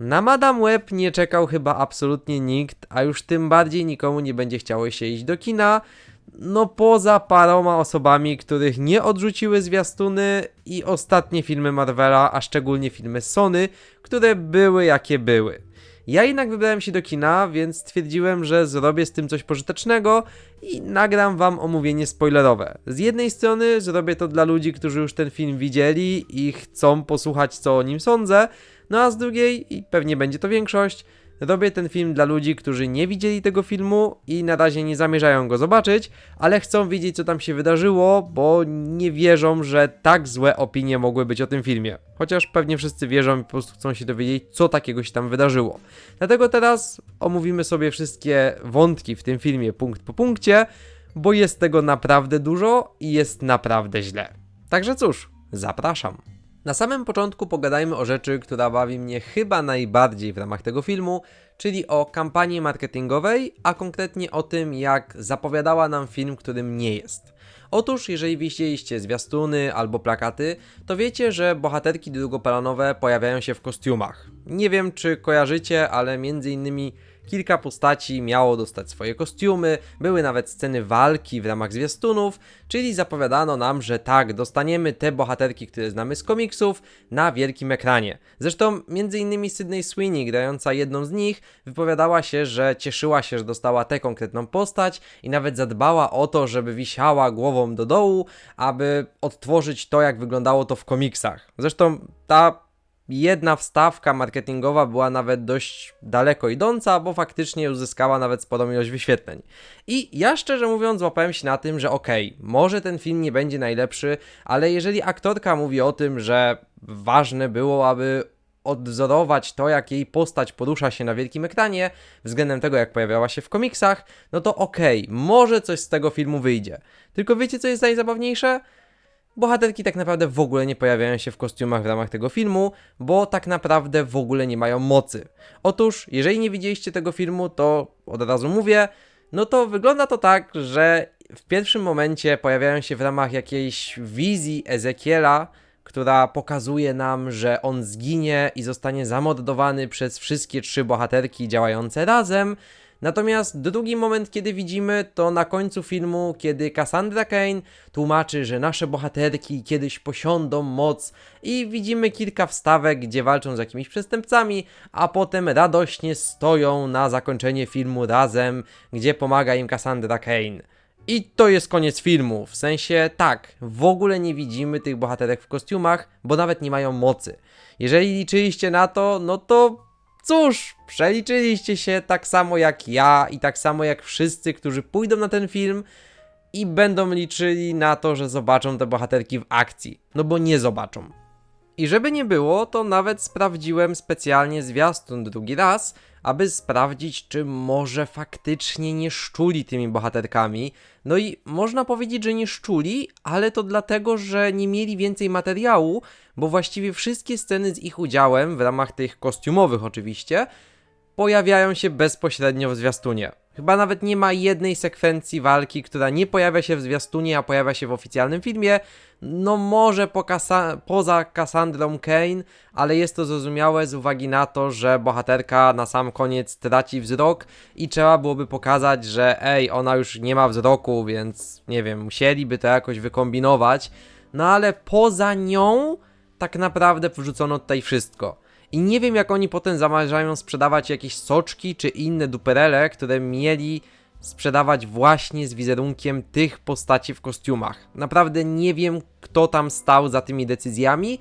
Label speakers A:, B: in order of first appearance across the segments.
A: Na Madame Web nie czekał chyba absolutnie nikt, a już tym bardziej nikomu nie będzie chciało się iść do kina. No poza paroma osobami, których nie odrzuciły zwiastuny i ostatnie filmy Marvela, a szczególnie filmy Sony, które były jakie były. Ja jednak wybrałem się do kina, więc stwierdziłem, że zrobię z tym coś pożytecznego i nagram wam omówienie spoilerowe. Z jednej strony zrobię to dla ludzi, którzy już ten film widzieli i chcą posłuchać co o nim sądzę, no a z drugiej, i pewnie będzie to większość, robię ten film dla ludzi, którzy nie widzieli tego filmu i na razie nie zamierzają go zobaczyć, ale chcą wiedzieć co tam się wydarzyło, bo nie wierzą, że tak złe opinie mogły być o tym filmie. Chociaż pewnie wszyscy wierzą i po prostu chcą się dowiedzieć, co takiego się tam wydarzyło. Dlatego teraz omówimy sobie wszystkie wątki w tym filmie punkt po punkcie, bo jest tego naprawdę dużo i jest naprawdę źle. Także cóż, zapraszam. Na samym początku pogadajmy o rzeczy, która bawi mnie chyba najbardziej w ramach tego filmu, czyli o kampanii marketingowej, a konkretnie o tym, jak zapowiadała nam film, którym nie jest. Otóż, jeżeli widzieliście zwiastuny albo plakaty, to wiecie, że bohaterki drugoplanowe pojawiają się w kostiumach. Nie wiem, czy kojarzycie, ale między innymi kilka postaci miało dostać swoje kostiumy, były nawet sceny walki w ramach zwiastunów, czyli zapowiadano nam, że tak, dostaniemy te bohaterki, które znamy z komiksów, na wielkim ekranie. Zresztą innymi Sydney Sweeney, grająca jedną z nich, wypowiadała się, że cieszyła się, że dostała tę konkretną postać i nawet zadbała o to, żeby wisiała głową do dołu, aby odtworzyć to, jak wyglądało to w komiksach. Zresztą ta jedna wstawka marketingowa była nawet dość daleko idąca, bo faktycznie uzyskała nawet sporą ilość wyświetleń. I ja szczerze mówiąc złapałem się na tym, że okej, może ten film nie będzie najlepszy, ale jeżeli aktorka mówi o tym, że ważne było, aby odwzorować to, jak jej postać porusza się na wielkim ekranie, względem tego, jak pojawiała się w komiksach, no to okej, może coś z tego filmu wyjdzie. Tylko wiecie, co jest najzabawniejsze? Bohaterki tak naprawdę w ogóle nie pojawiają się w kostiumach w ramach tego filmu, bo tak naprawdę w ogóle nie mają mocy. Otóż, jeżeli nie widzieliście tego filmu, to od razu mówię, no to wygląda to tak, że w pierwszym momencie pojawiają się w ramach jakiejś wizji Ezekiela, która pokazuje nam, że on zginie i zostanie zamordowany przez wszystkie trzy bohaterki działające razem. Natomiast drugi moment, kiedy widzimy, to na końcu filmu, kiedy Cassandra Kane tłumaczy, że nasze bohaterki kiedyś posiądą moc i widzimy kilka wstawek, gdzie walczą z jakimiś przestępcami, a potem radośnie stoją na zakończenie filmu razem, gdzie pomaga im Cassandra Kane. I to jest koniec filmu, w sensie tak, w ogóle nie widzimy tych bohaterek w kostiumach, bo nawet nie mają mocy. Jeżeli liczyliście na to, no to Cóż, przeliczyliście się tak samo jak ja i tak samo jak wszyscy, którzy pójdą na ten film i będą liczyli na to, że zobaczą te bohaterki w akcji. No bo nie zobaczą. I żeby nie było, to nawet sprawdziłem specjalnie zwiastun drugi raz, aby sprawdzić, czy może faktycznie nie szczuli tymi bohaterkami. No i można powiedzieć, że nie szczuli, ale to dlatego, że nie mieli więcej materiału, bo właściwie wszystkie sceny z ich udziałem, w ramach tych kostiumowych oczywiście, pojawiają się bezpośrednio w zwiastunie. Chyba nawet nie ma jednej sekwencji walki, która nie pojawia się w zwiastunie, a pojawia się w oficjalnym filmie. No może po Kasa poza Cassandrą Kane, ale jest to zrozumiałe z uwagi na to, że bohaterka na sam koniec traci wzrok i trzeba byłoby pokazać, że ej, ona już nie ma wzroku, więc nie wiem, musieliby to jakoś wykombinować. No ale poza nią tak naprawdę wrzucono tutaj wszystko. I nie wiem, jak oni potem zamierzają sprzedawać jakieś soczki czy inne duperele, które mieli sprzedawać właśnie z wizerunkiem tych postaci w kostiumach. Naprawdę nie wiem, kto tam stał za tymi decyzjami,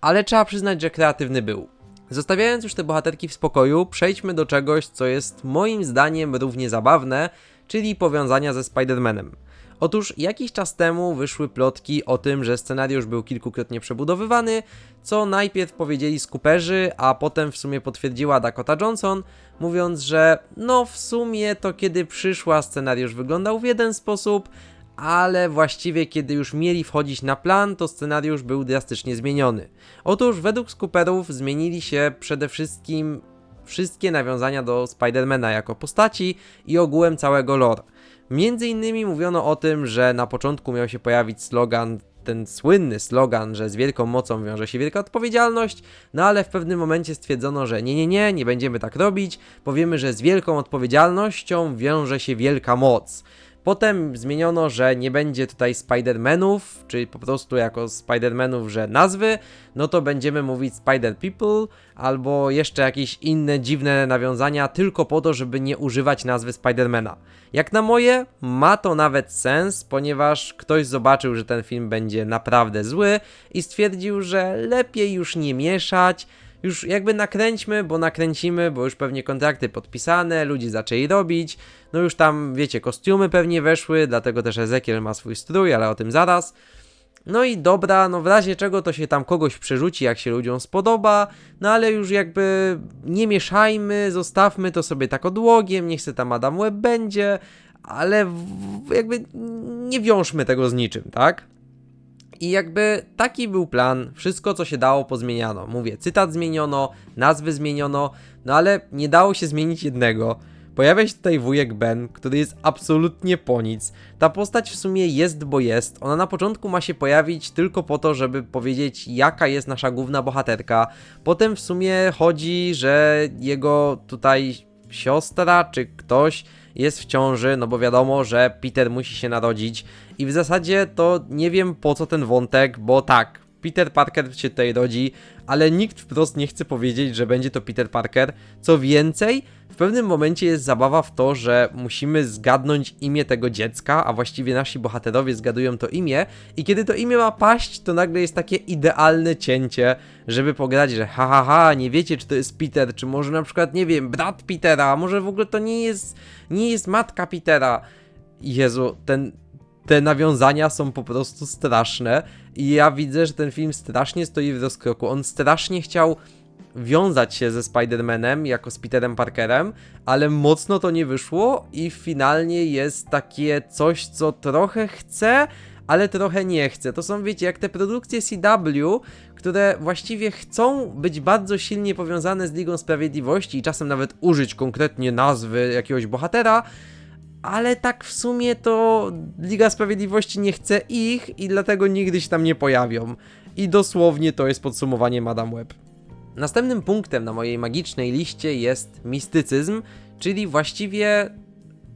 A: ale trzeba przyznać, że kreatywny był. Zostawiając już te bohaterki w spokoju, przejdźmy do czegoś, co jest moim zdaniem równie zabawne, czyli powiązania ze Spider-Manem. Otóż jakiś czas temu wyszły plotki o tym, że scenariusz był kilkukrotnie przebudowywany, co najpierw powiedzieli skuperzy, a potem w sumie potwierdziła Dakota Johnson, mówiąc, że no w sumie to kiedy przyszła scenariusz wyglądał w jeden sposób, ale właściwie kiedy już mieli wchodzić na plan, to scenariusz był drastycznie zmieniony. Otóż według skuperów zmienili się przede wszystkim wszystkie nawiązania do Spidermana jako postaci i ogółem całego lore. Między innymi mówiono o tym, że na początku miał się pojawić slogan ten słynny slogan, że z wielką mocą wiąże się wielka odpowiedzialność, no ale w pewnym momencie stwierdzono, że nie, nie, nie, nie będziemy tak robić, powiemy, że z wielką odpowiedzialnością wiąże się wielka moc. Potem zmieniono, że nie będzie tutaj Spider-Manów, czyli po prostu jako Spider-Manów, że nazwy, no to będziemy mówić Spider-People albo jeszcze jakieś inne dziwne nawiązania, tylko po to, żeby nie używać nazwy Spider-Mana. Jak na moje, ma to nawet sens, ponieważ ktoś zobaczył, że ten film będzie naprawdę zły i stwierdził, że lepiej już nie mieszać, już jakby nakręćmy, bo nakręcimy, bo już pewnie kontrakty podpisane, ludzie zaczęli robić, no już tam, wiecie, kostiumy pewnie weszły, dlatego też Ezekiel ma swój strój, ale o tym zaraz. No i dobra, no w razie czego to się tam kogoś przerzuci, jak się ludziom spodoba, no ale już jakby nie mieszajmy, zostawmy to sobie tak odłogiem, niech se tam Adam Web będzie, ale jakby nie wiążmy tego z niczym, tak? I jakby taki był plan, wszystko co się dało pozmieniano. Mówię, cytat zmieniono, nazwy zmieniono, no ale nie dało się zmienić jednego. Pojawia się tutaj wujek Ben, który jest absolutnie po nic. Ta postać w sumie jest, bo jest. Ona na początku ma się pojawić tylko po to, żeby powiedzieć, jaka jest nasza główna bohaterka. Potem w sumie chodzi, że jego tutaj siostra czy ktoś jest w ciąży, no bo wiadomo, że Peter musi się narodzić. I w zasadzie to nie wiem po co ten wątek, bo tak, Peter Parker się tutaj rodzi, ale nikt wprost nie chce powiedzieć, że będzie to Peter Parker. Co więcej, w pewnym momencie jest zabawa w to, że musimy zgadnąć imię tego dziecka, a właściwie nasi bohaterowie zgadują to imię, i kiedy to imię ma paść, to nagle jest takie idealne cięcie, żeby pograć, że ha ha ha, nie wiecie czy to jest Peter, czy może na przykład, nie wiem, brat Petera, może w ogóle to nie jest, nie jest matka Petera. Jezu, ten, te nawiązania są po prostu straszne i ja widzę, że ten film strasznie stoi w rozkroku. On strasznie chciał wiązać się ze Spider-Manem jako z Peterem Parkerem, ale mocno to nie wyszło i finalnie jest takie coś, co trochę chce, ale trochę nie chce. To są, wiecie, jak te produkcje CW, które właściwie chcą być bardzo silnie powiązane z Ligą Sprawiedliwości i czasem nawet użyć konkretnie nazwy jakiegoś bohatera, ale tak w sumie to Liga Sprawiedliwości nie chce ich i dlatego nigdy się tam nie pojawią. I dosłownie to jest podsumowanie Madame Web. Następnym punktem na mojej magicznej liście jest mistycyzm, czyli właściwie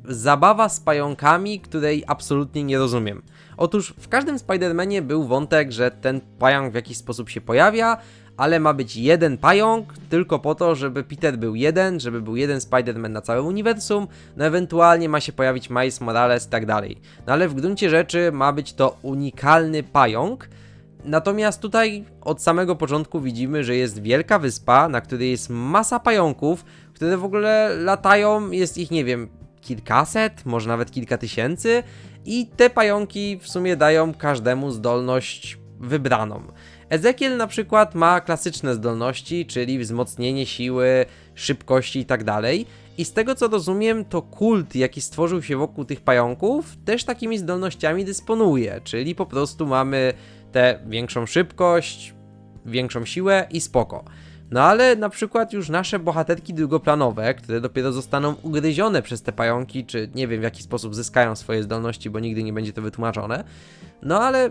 A: zabawa z pająkami, której absolutnie nie rozumiem. Otóż w każdym Spider-Manie był wątek, że ten pająk w jakiś sposób się pojawia, ale ma być jeden pająk, tylko po to, żeby Peter był jeden, żeby był jeden Spider-Man na całym uniwersum, no ewentualnie ma się pojawić Miles Morales i tak dalej. No ale w gruncie rzeczy ma być to unikalny pająk, Natomiast tutaj od samego początku widzimy, że jest wielka wyspa, na której jest masa pająków, które w ogóle latają, jest ich nie wiem, kilkaset, może nawet kilka tysięcy i te pająki w sumie dają każdemu zdolność wybraną. Ezekiel na przykład ma klasyczne zdolności, czyli wzmocnienie siły, szybkości i tak. I z tego co rozumiem, to kult, jaki stworzył się wokół tych pająków, też takimi zdolnościami dysponuje, czyli po prostu mamy tę większą szybkość, większą siłę i spoko. No ale na przykład już nasze bohaterki drugoplanowe, które dopiero zostaną ugryzione przez te pająki, czy nie wiem w jaki sposób zyskają swoje zdolności, bo nigdy nie będzie to wytłumaczone. No ale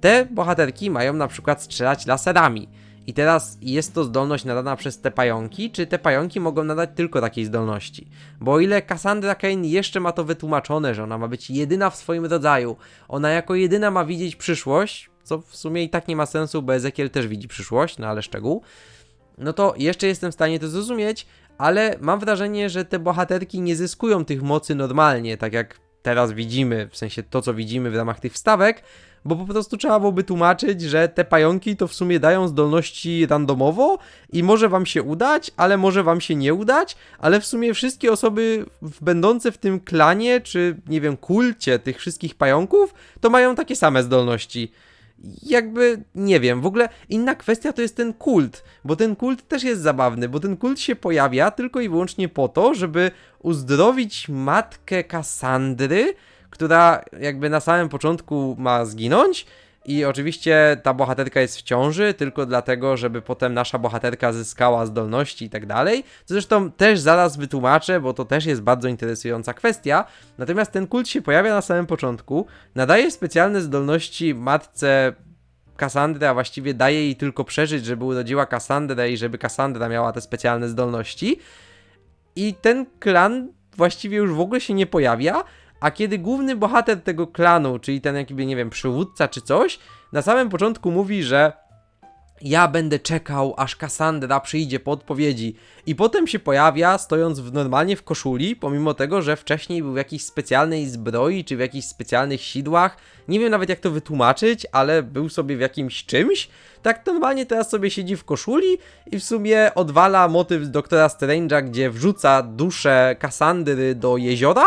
A: te bohaterki mają na przykład strzelać laserami. I teraz jest to zdolność nadana przez te pająki, czy te pająki mogą nadać tylko takiej zdolności? Bo o ile Cassandra Kane jeszcze ma to wytłumaczone, że ona ma być jedyna w swoim rodzaju, ona jako jedyna ma widzieć przyszłość, co w sumie i tak nie ma sensu, bo Ezekiel też widzi przyszłość, no ale szczegół, no to jeszcze jestem w stanie to zrozumieć, ale mam wrażenie, że te bohaterki nie zyskują tych mocy normalnie, tak jak teraz widzimy, w sensie to, co widzimy w ramach tych wstawek, bo po prostu trzeba byłoby tłumaczyć, że te pająki to w sumie dają zdolności randomowo i może wam się udać, ale może wam się nie udać, ale w sumie wszystkie osoby będące w tym klanie, czy nie wiem, kulcie tych wszystkich pająków, to mają takie same zdolności jakby nie wiem, w ogóle inna kwestia to jest ten kult, bo ten kult też jest zabawny, bo ten kult się pojawia tylko i wyłącznie po to, żeby uzdrowić matkę Kassandry, która jakby na samym początku ma zginąć I oczywiście ta bohaterka jest w ciąży, tylko dlatego, żeby potem nasza bohaterka zyskała zdolności i tak dalej. Zresztą też zaraz wytłumaczę, bo to też jest bardzo interesująca kwestia. Natomiast ten kult się pojawia na samym początku, nadaje specjalne zdolności matce Kassandry, a właściwie daje jej tylko przeżyć, żeby urodziła Kassandrę i żeby Kassandra miała te specjalne zdolności. I ten klan właściwie już w ogóle się nie pojawia, a kiedy główny bohater tego klanu, czyli ten jakby, nie wiem, przywódca czy coś, na samym początku mówi, że ja będę czekał, aż Cassandra przyjdzie po odpowiedzi. I potem się pojawia, stojąc w, normalnie w koszuli, pomimo tego, że wcześniej był w jakiejś specjalnej zbroi, czy w jakichś specjalnych sidłach. Nie wiem nawet jak to wytłumaczyć, ale był sobie w jakimś czymś. Tak normalnie teraz sobie siedzi w koszuli i w sumie odwala motyw Doktora Strange'a, gdzie wrzuca duszę Cassandry do jeziora.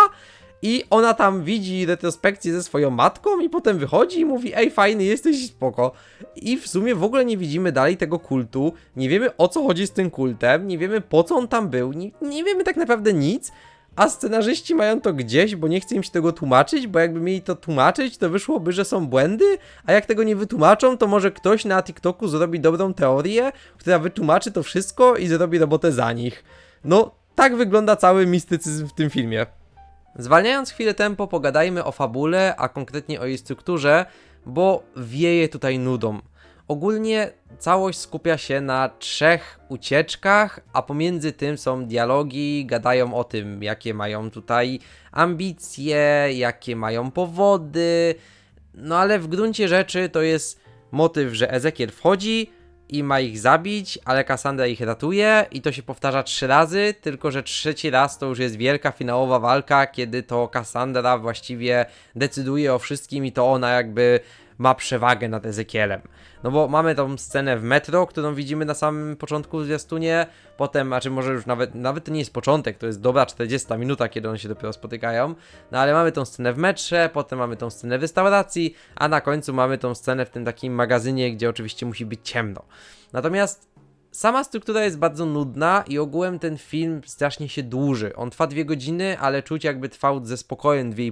A: I ona tam widzi retrospekcję ze swoją matką i potem wychodzi i mówi, ej fajny jesteś, spoko. I w sumie w ogóle nie widzimy dalej tego kultu, nie wiemy o co chodzi z tym kultem, nie wiemy po co on tam był, nie, nie wiemy tak naprawdę nic, a scenarzyści mają to gdzieś, bo nie chce im się tego tłumaczyć, bo jakby mieli to tłumaczyć, to wyszłoby, że są błędy, a jak tego nie wytłumaczą, to może ktoś na TikToku zrobi dobrą teorię, która wytłumaczy to wszystko i zrobi robotę za nich. No, tak wygląda cały mistycyzm w tym filmie. Zwalniając chwilę tempo, pogadajmy o fabule, a konkretnie o jej strukturze, bo wieje tutaj nudą. Ogólnie całość skupia się na trzech ucieczkach, a pomiędzy tym są dialogi, gadają o tym, jakie mają tutaj ambicje, jakie mają powody. No ale w gruncie rzeczy to jest motyw, że Ezekiel wchodzi, i ma ich zabić, ale Cassandra ich ratuje i to się powtarza trzy razy, tylko że trzeci raz to już jest wielka finałowa walka, kiedy to Cassandra właściwie decyduje o wszystkim i to ona jakby ma przewagę nad Ezekielem. No bo mamy tą scenę w metro, którą widzimy na samym początku zwiastunie, potem, a czy może już nawet, nawet to nie jest początek, to jest dobra 40 minuta, kiedy one się dopiero spotykają, no ale mamy tą scenę w metrze, potem mamy tą scenę w restauracji, a na końcu mamy tą scenę w tym takim magazynie, gdzie oczywiście musi być ciemno. Natomiast Sama struktura jest bardzo nudna i ogółem ten film strasznie się dłuży. On trwa dwie godziny, ale czuć jakby trwał ze spokojem dwie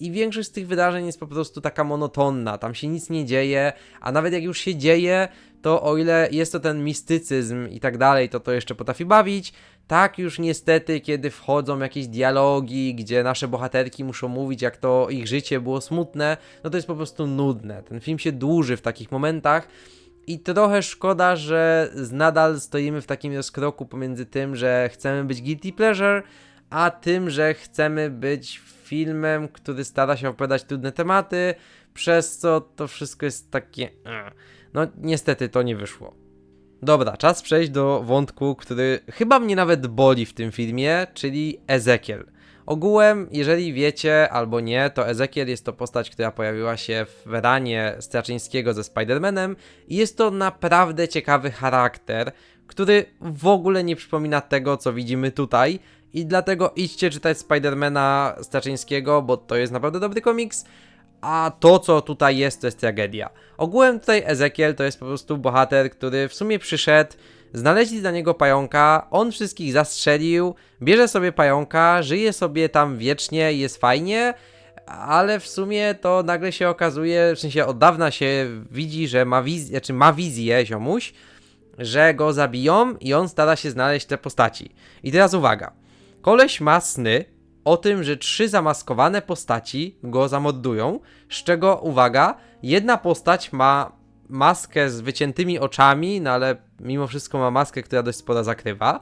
A: i większość z tych wydarzeń jest po prostu taka monotonna, tam się nic nie dzieje, a nawet jak już się dzieje, to o ile jest to ten mistycyzm i tak dalej, to to jeszcze potrafi bawić, tak już niestety, kiedy wchodzą jakieś dialogi, gdzie nasze bohaterki muszą mówić, jak to ich życie było smutne, no to jest po prostu nudne. Ten film się dłuży w takich momentach. I trochę szkoda, że nadal stoimy w takim rozkroku pomiędzy tym, że chcemy być guilty pleasure, a tym, że chcemy być filmem, który stara się opowiadać trudne tematy, przez co to wszystko jest takie. No, niestety to nie wyszło. Dobra, czas przejść do wątku, który chyba mnie nawet boli w tym filmie, czyli Ezekiel. Ogółem, jeżeli wiecie albo nie, to Ezekiel jest to postać, która pojawiła się w ranie Straczyńskiego ze Spider-Manem i jest to naprawdę ciekawy charakter, który w ogóle nie przypomina tego, co widzimy tutaj i dlatego idźcie czytać Spidermana Straczyńskiego, bo to jest naprawdę dobry komiks, a to, co tutaj jest, to jest tragedia. Ogółem tutaj Ezekiel to jest po prostu bohater, który w sumie przyszedł, znaleźli dla niego pająka, on wszystkich zastrzelił, bierze sobie pająka, żyje sobie tam wiecznie, jest fajnie, ale w sumie to nagle się okazuje, w sensie od dawna się widzi, że ma wizję, znaczy ma wizję ziomuś, że go zabiją i on stara się znaleźć te postaci. I teraz uwaga. Koleś ma sny o tym, że trzy zamaskowane postaci go zamordują, z czego, uwaga, jedna postać ma maskę z wyciętymi oczami, no ale mimo wszystko ma maskę, która dość sporo zakrywa.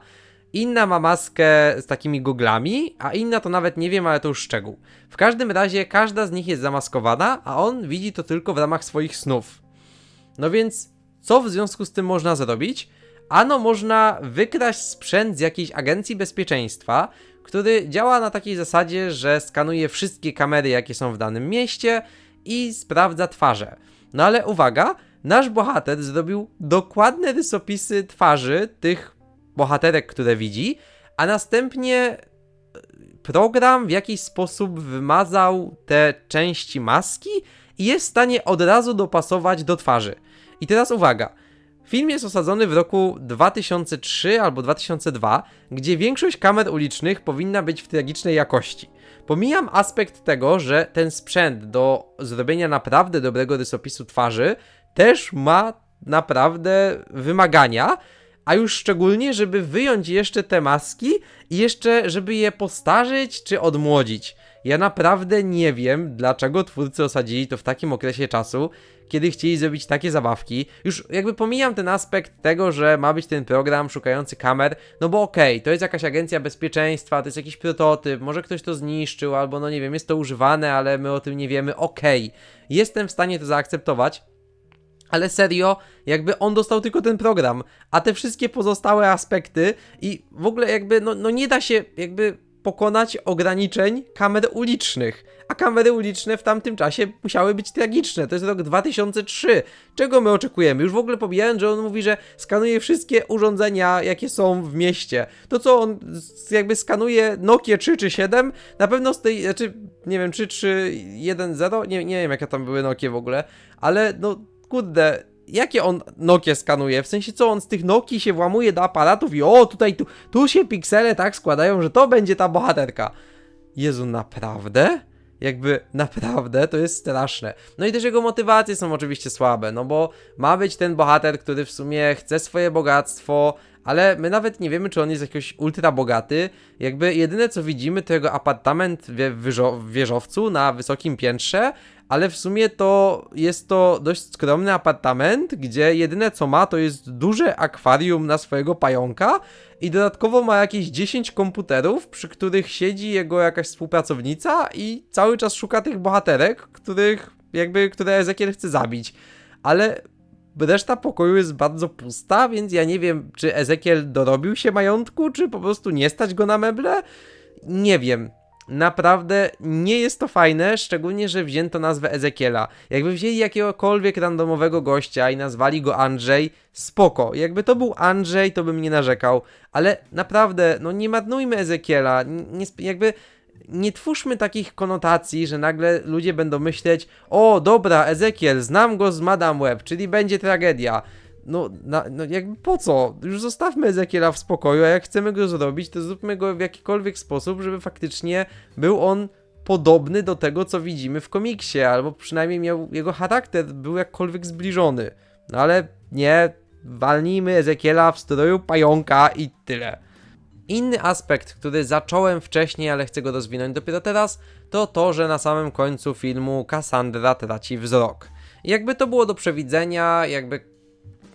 A: Inna ma maskę z takimi goglami, a inna to nawet nie wiem, ale to już szczegół. W każdym razie każda z nich jest zamaskowana, a on widzi to tylko w ramach swoich snów. No więc, co w związku z tym można zrobić? Ano można wykraść sprzęt z jakiejś agencji bezpieczeństwa, który działa na takiej zasadzie, że skanuje wszystkie kamery, jakie są w danym mieście i sprawdza twarze. No ale uwaga, nasz bohater zrobił dokładne rysopisy twarzy tych bohaterek, które widzi, a następnie e, program w jakiś sposób wymazał te części maski i jest w stanie od razu dopasować do twarzy. I teraz uwaga. Film jest osadzony w roku 2003 albo 2002, gdzie większość kamer ulicznych powinna być w tragicznej jakości. Pomijam aspekt tego, że ten sprzęt do zrobienia naprawdę dobrego rysopisu twarzy też ma naprawdę wymagania, a już szczególnie, żeby wyjąć jeszcze te maski i jeszcze, żeby je postarzyć czy odmłodzić. Ja naprawdę nie wiem, dlaczego twórcy osadzili to w takim okresie czasu, kiedy chcieli zrobić takie zabawki. Już jakby pomijam ten aspekt tego, że ma być ten program szukający kamer, no bo okej, to jest jakaś agencja bezpieczeństwa, to jest jakiś prototyp, może ktoś to zniszczył, albo no nie wiem, jest to używane, ale my o tym nie wiemy, okej. Jestem w stanie to zaakceptować, ale serio, jakby on dostał tylko ten program, a te wszystkie pozostałe aspekty i w ogóle jakby, no, no nie da się jakby pokonać ograniczeń kamer ulicznych. A kamery uliczne w tamtym czasie musiały być tragiczne. To jest rok 2003. Czego my oczekujemy? Już w ogóle pomijając, że on mówi, że skanuje wszystkie urządzenia, jakie są w mieście. To co on jakby skanuje Nokia 3 czy 7, na pewno z tej, znaczy nie wiem, 3 czy 1.0, nie, nie wiem jakie tam były Nokie w ogóle, ale no kurde, jakie on Nokie skanuje? W sensie co, on z tych Nokii się włamuje do aparatów i o, tutaj, tu, tu się piksele tak składają, że to będzie ta bohaterka. Jezu, naprawdę? Jakby naprawdę to jest straszne. No i też jego motywacje są oczywiście słabe, no bo ma być ten bohater, który w sumie chce swoje bogactwo, ale my nawet nie wiemy, czy on jest jakiś ultra bogaty. Jakby jedyne co widzimy to jego apartament w wieżowcu na wysokim piętrze, ale w sumie to jest to dość skromny apartament, gdzie jedyne co ma to jest duże akwarium na swojego pająka i dodatkowo ma jakieś 10 komputerów, przy których siedzi jego jakaś współpracownica i cały czas szuka tych bohaterek, których jakby, które Ezekiel chce zabić. Ale reszta pokoju jest bardzo pusta, więc ja nie wiem, czy Ezekiel dorobił się majątku, czy po prostu nie stać go na meble. Nie wiem. Naprawdę nie jest to fajne, szczególnie, że wzięto nazwę Ezekiela. Jakby wzięli jakiegokolwiek randomowego gościa i nazwali go Andrzej, spoko. Jakby to był Andrzej, to bym nie narzekał, ale naprawdę, no nie marnujmy Ezekiela. Nie, jakby nie twórzmy takich konotacji, że nagle ludzie będą myśleć: O, dobra, Ezekiel, znam go z Madame Web, czyli będzie tragedia. No, na, no jakby po co? Już zostawmy Ezekiela w spokoju, a jak chcemy go zrobić, to zróbmy go w jakikolwiek sposób, żeby faktycznie był on podobny do tego, co widzimy w komiksie, albo przynajmniej miał jego charakter był jakkolwiek zbliżony. No ale nie, walnijmy Ezekiela w stroju pająka i tyle. Inny aspekt, który zacząłem wcześniej, ale chcę go rozwinąć dopiero teraz, to to, że na samym końcu filmu Cassandra traci wzrok. Jakby to było do przewidzenia, jakby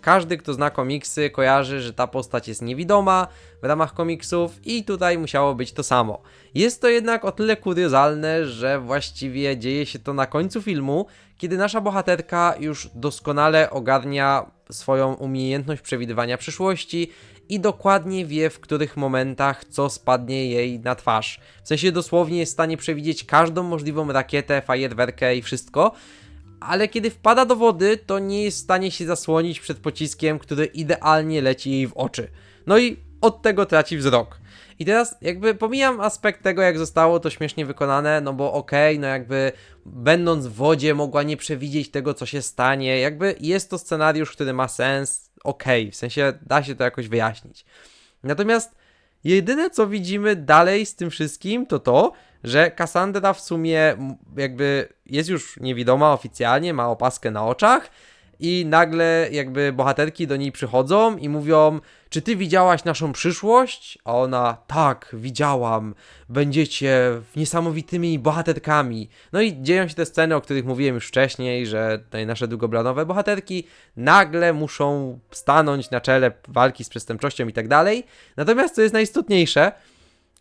A: każdy, kto zna komiksy, kojarzy, że ta postać jest niewidoma w ramach komiksów i tutaj musiało być to samo. Jest to jednak o tyle kuriozalne, że właściwie dzieje się to na końcu filmu, kiedy nasza bohaterka już doskonale ogarnia swoją umiejętność przewidywania przyszłości i dokładnie wie, w których momentach co spadnie jej na twarz. W sensie dosłownie jest w stanie przewidzieć każdą możliwą rakietę, fajerwerkę i wszystko, ale kiedy wpada do wody, to nie jest w stanie się zasłonić przed pociskiem, który idealnie leci jej w oczy. No i od tego traci wzrok. I teraz jakby pomijam aspekt tego, jak zostało to śmiesznie wykonane, no bo okej, no jakby będąc w wodzie mogła nie przewidzieć tego, co się stanie, jakby jest to scenariusz, który ma sens, okej, w sensie da się to jakoś wyjaśnić. Natomiast jedyne, co widzimy dalej z tym wszystkim, to to, że Cassandra w sumie jakby jest już niewidoma oficjalnie, ma opaskę na oczach i nagle jakby bohaterki do niej przychodzą i mówią, czy ty widziałaś naszą przyszłość? A ona, tak, widziałam, będziecie niesamowitymi bohaterkami. No i dzieją się te sceny, o których mówiłem już wcześniej, że tutaj nasze długoplanowe bohaterki nagle muszą stanąć na czele walki z przestępczością i tak dalej. Natomiast co jest najistotniejsze,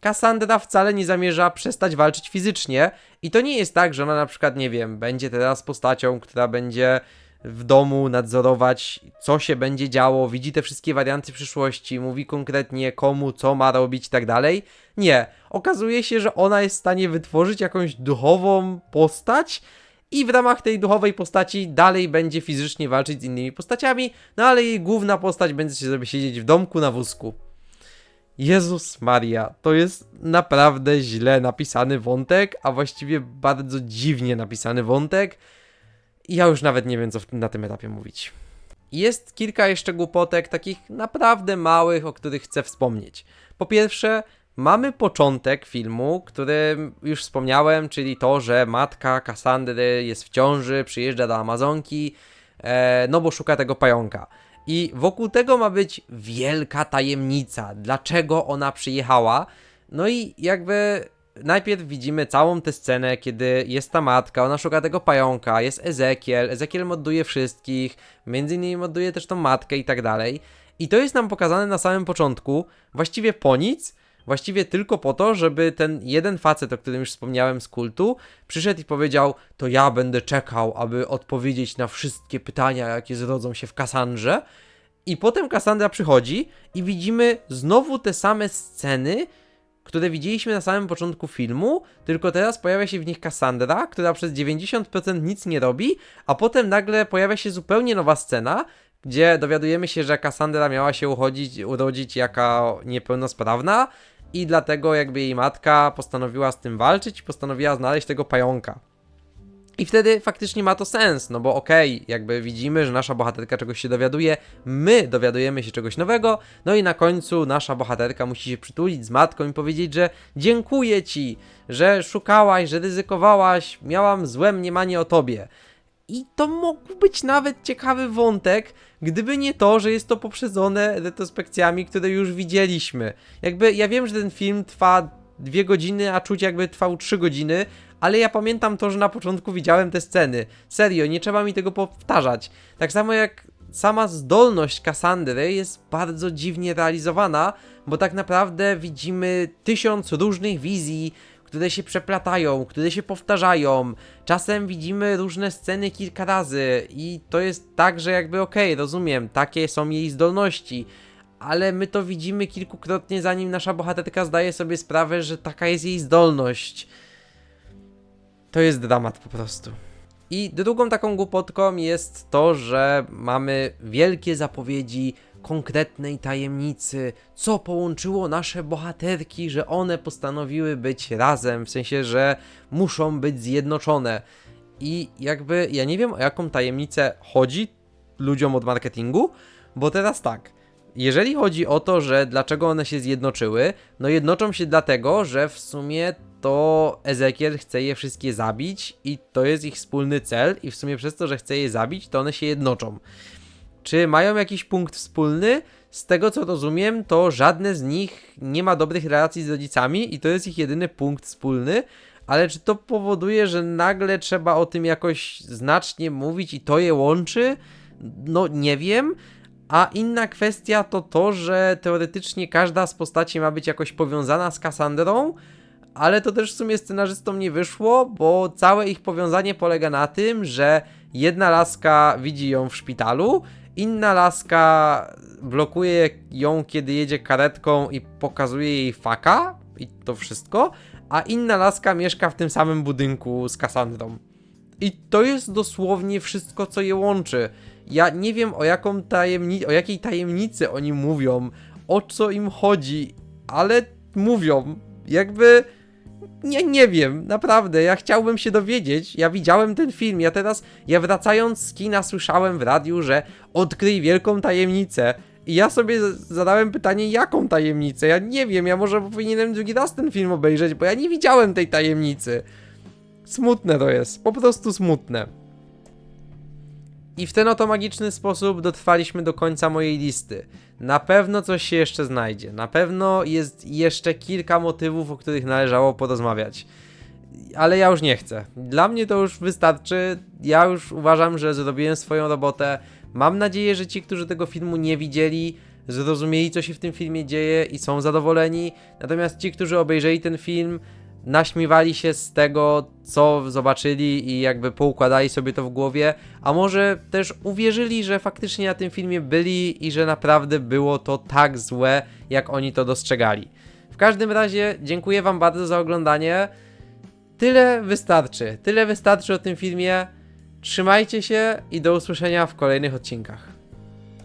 A: Cassandra wcale nie zamierza przestać walczyć fizycznie i to nie jest tak, że ona na przykład, nie wiem, będzie teraz postacią, która będzie w domu nadzorować, co się będzie działo, widzi te wszystkie warianty przyszłości, mówi konkretnie komu, co ma robić i tak dalej. Nie, okazuje się, że ona jest w stanie wytworzyć jakąś duchową postać i w ramach tej duchowej postaci dalej będzie fizycznie walczyć z innymi postaciami, no ale jej główna postać będzie się sobie siedzieć w domku na wózku. Jezus Maria, to jest naprawdę źle napisany wątek, a właściwie bardzo dziwnie napisany wątek. Ja już nawet nie wiem, co na tym etapie mówić. Jest kilka jeszcze głupotek, takich naprawdę małych, o których chcę wspomnieć. Po pierwsze, mamy początek filmu, który już wspomniałem, czyli to, że matka Cassandry jest w ciąży, przyjeżdża do Amazonki, e, no bo szuka tego pająka. I wokół tego ma być wielka tajemnica, dlaczego ona przyjechała. No i jakby najpierw widzimy całą tę scenę, kiedy jest ta matka, ona szuka tego pająka, jest Ezekiel, Ezekiel moduje wszystkich, między innymi moduje też tą matkę i tak dalej. I to jest nam pokazane na samym początku, właściwie po nic, właściwie tylko po to, żeby ten jeden facet, o którym już wspomniałem z kultu, przyszedł i powiedział, to ja będę czekał, aby odpowiedzieć na wszystkie pytania, jakie zrodzą się w Kassandrze. I potem Kassandra przychodzi i widzimy znowu te same sceny, które widzieliśmy na samym początku filmu, tylko teraz pojawia się w nich Cassandra, która przez 90% nic nie robi, a potem nagle pojawia się zupełnie nowa scena, gdzie dowiadujemy się, że Cassandra miała się uchodzić, urodzić jako niepełnosprawna i dlatego jakby jej matka postanowiła z tym walczyć postanowiła znaleźć tego pająka. I wtedy faktycznie ma to sens, no bo okej, jakby widzimy, że nasza bohaterka czegoś się dowiaduje, my dowiadujemy się czegoś nowego, no i na końcu nasza bohaterka musi się przytulić z matką i powiedzieć, że dziękuję ci, że szukałaś, że ryzykowałaś, miałam złe mniemanie o tobie. I to mógł być nawet ciekawy wątek, gdyby nie to, że jest to poprzedzone retrospekcjami, które już widzieliśmy. Jakby ja wiem, że ten film trwa dwie godziny, a czuć jakby trwał trzy godziny, ale ja pamiętam to, że na początku widziałem te sceny. Serio, nie trzeba mi tego powtarzać. Tak samo jak sama zdolność Cassandry jest bardzo dziwnie realizowana, bo tak naprawdę widzimy tysiąc różnych wizji, które się przeplatają, które się powtarzają. Czasem widzimy różne sceny kilka razy i to jest tak, że jakby okej, rozumiem, takie są jej zdolności, ale my to widzimy kilkukrotnie zanim nasza bohaterka zdaje sobie sprawę, że taka jest jej zdolność. To jest dramat po prostu. I drugą taką głupotką jest to, że mamy wielkie zapowiedzi konkretnej tajemnicy, co połączyło nasze bohaterki, że one postanowiły być razem, w sensie, że muszą być zjednoczone. I jakby ja nie wiem o jaką tajemnicę chodzi ludziom od marketingu, bo teraz tak. Jeżeli chodzi o to, że dlaczego one się zjednoczyły, no jednoczą się dlatego, że w sumie to Ezekiel chce je wszystkie zabić i to jest ich wspólny cel i w sumie przez to, że chce je zabić, to one się jednoczą. Czy mają jakiś punkt wspólny? Z tego co rozumiem, to żadne z nich nie ma dobrych relacji z rodzicami i to jest ich jedyny punkt wspólny, ale czy to powoduje, że nagle trzeba o tym jakoś znacznie mówić i to je łączy? No nie wiem. A inna kwestia to to, że teoretycznie każda z postaci ma być jakoś powiązana z Kassandrą, ale to też w sumie scenarzystom nie wyszło, bo całe ich powiązanie polega na tym, że jedna laska widzi ją w szpitalu, inna laska blokuje ją, kiedy jedzie karetką i pokazuje jej faka i to wszystko, a inna laska mieszka w tym samym budynku z Kassandrą. I to jest dosłownie wszystko, co je łączy. Ja nie wiem o jaką tajemni- o jakiej tajemnicy oni mówią, o co im chodzi, ale mówią. Jakby nie, nie wiem, naprawdę, ja chciałbym się dowiedzieć, ja widziałem ten film, ja teraz, ja wracając z kina słyszałem w radiu, że odkryj wielką tajemnicę i ja sobie zadałem pytanie, jaką tajemnicę, ja nie wiem, ja może powinienem drugi raz ten film obejrzeć, bo ja nie widziałem tej tajemnicy. Smutne to jest, po prostu smutne. I w ten oto magiczny sposób dotrwaliśmy do końca mojej listy. Na pewno coś się jeszcze znajdzie. Na pewno jest jeszcze kilka motywów, o których należało porozmawiać. Ale ja już nie chcę. Dla mnie to już wystarczy. Ja już uważam, że zrobiłem swoją robotę. Mam nadzieję, że ci, którzy tego filmu nie widzieli, zrozumieli, co się w tym filmie dzieje i są zadowoleni. Natomiast ci, którzy obejrzeli ten film, naśmiewali się z tego, co zobaczyli i jakby poukładali sobie to w głowie, a może też uwierzyli, że faktycznie na tym filmie byli i że naprawdę było to tak złe, jak oni to dostrzegali. W każdym razie dziękuję Wam bardzo za oglądanie. Tyle wystarczy. Tyle wystarczy o tym filmie. Trzymajcie się i do usłyszenia w kolejnych odcinkach.